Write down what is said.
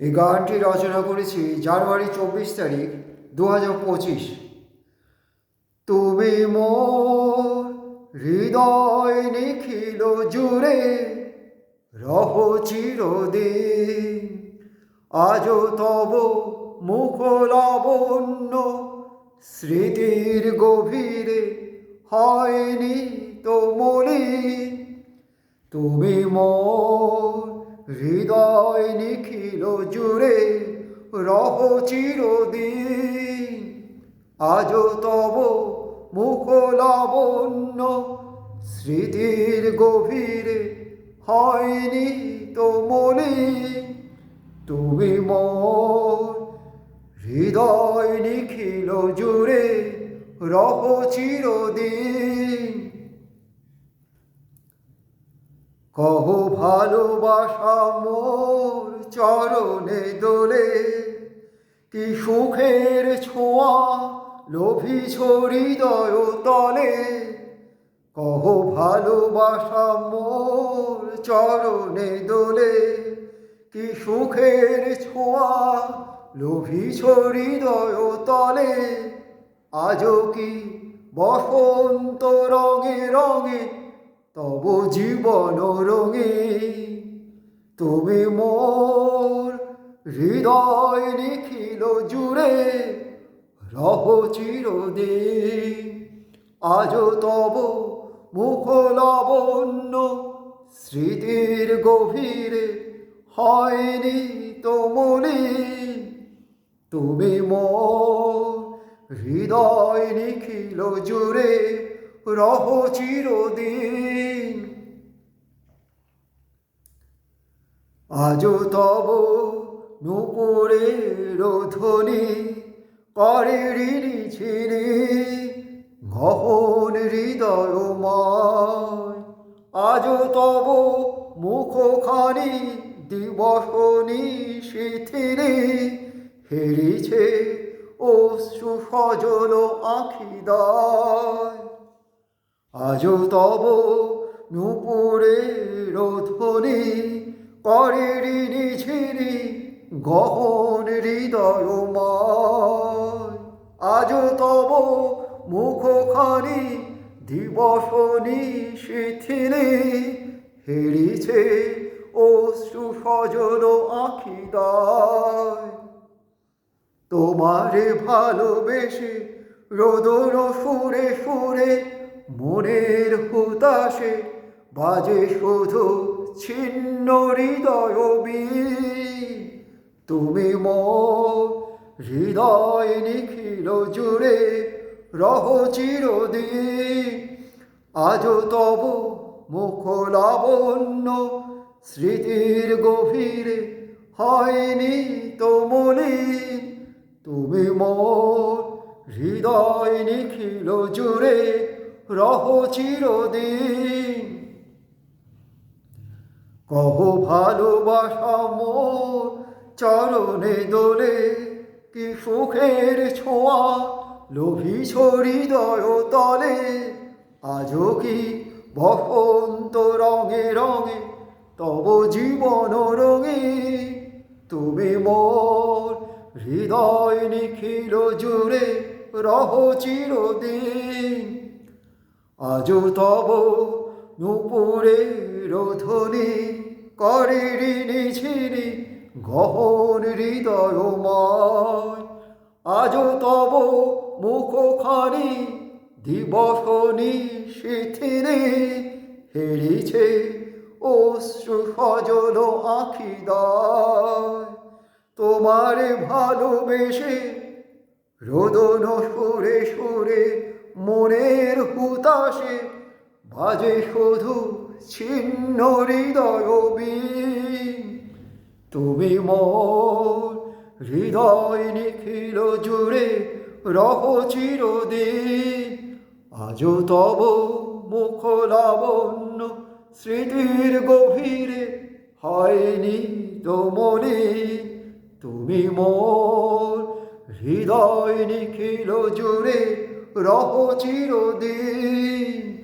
এই গানটি রচনা করেছি জানুয়ারি চব্বিশ তারিখ দু হাজার পঁচিশ। তুমি মোর হৃদয় নিখিল জুড়ে রহ চিরদিন। আজও তব মুখ লাবণ্য স্মৃতির গভীরে হয়নি তো মলিন। তুমি মোর হৃদয় নিখিল জুড়ে রহ চিরদিন। আজ তব মুখ লাবণ্য স্মৃতির গভীরে হয়নি তো মলিন তুমি মোর হৃদয় নিখিল জুড়ে রহ চিরদিন। কহ ভালোবাসা মোর চরণে দোলে, কি সুখের ছোঁয়া লোভী হৃদয় তলে। কহ ভালোবাসা মোর চরণে দোলে, কি সুখের ছোঁয়া লোভী হৃদয় তলে। আজও কি বসন্ত রঙে রঙে তব জীবন রঙে তুমি মোর হৃদয় নিখিল জুড়ে রহ চিরদিন। আজও তব মুখ লাবণ্য স্মৃতির গভীরে হয়নি তো মলিন তুমি মোর হৃদয় নিখিল জুড়ে রহ চিরদিন। আজও তব নুপুরের ধ্বনি করে ঋণী ছিনি গহন হৃদয়ময়। আজও তব মুখখানি দিবসনি শিথিরে হেরিছে ও সুসজল আখিদায় আজও তব নুপুরের ধ্বনি করে ঋণী ছিনি গহন হৃদয়ময়। আজও তব মুখখানি দিবসনি শিথিলে হেরিছে ও সুসজল আখিদায়। তোমারে ভালোবেসে রোদন সুরে সুরে মনের হুতাশে বাজে শুধু ছিন্ন হৃদয়। তুমি মোর হৃদয় নিখিল জুড়ে রহ চিরদিন আজও তব মুখ লাবণ্য স্মৃতির গভীরে হয়নি তো তুমি মোর হৃদয় নিখিল জুড়ে রহ চিরদিন। কহ ভালোবাসা মোর চরণে দোলে, কি সুখের ছোঁয়া লোভী হৃদয় তলে। আজও কি বসন্ত রঙে রঙে, তব জীবন রঙে। তুমি মোর হৃদয় নিখিল জুড়ে রহ চিরদিন। আজও তব নুপুরের ধ্বনি করে ঋণী ছিনি গহন হৃদয়ময়। আজও তব মুখখানি দিবসনি শিথিরে হেরিছে ও সুসজল আখিদায়। তোমারে ভালোবেসে রোদন সুরে সুরে মনের হুতাশে বাজে শুধু ছিন্ন হৃদয়। তুমি মোর হৃদয় নিখিল জুড়ে রহ চিরদিন আজও তব মুখ লাবণ্য স্মৃতির গভীরে হয়নি তো মনে তুমি মোর হৃদয় নিখিল জুড়ে রহ চিরদিন।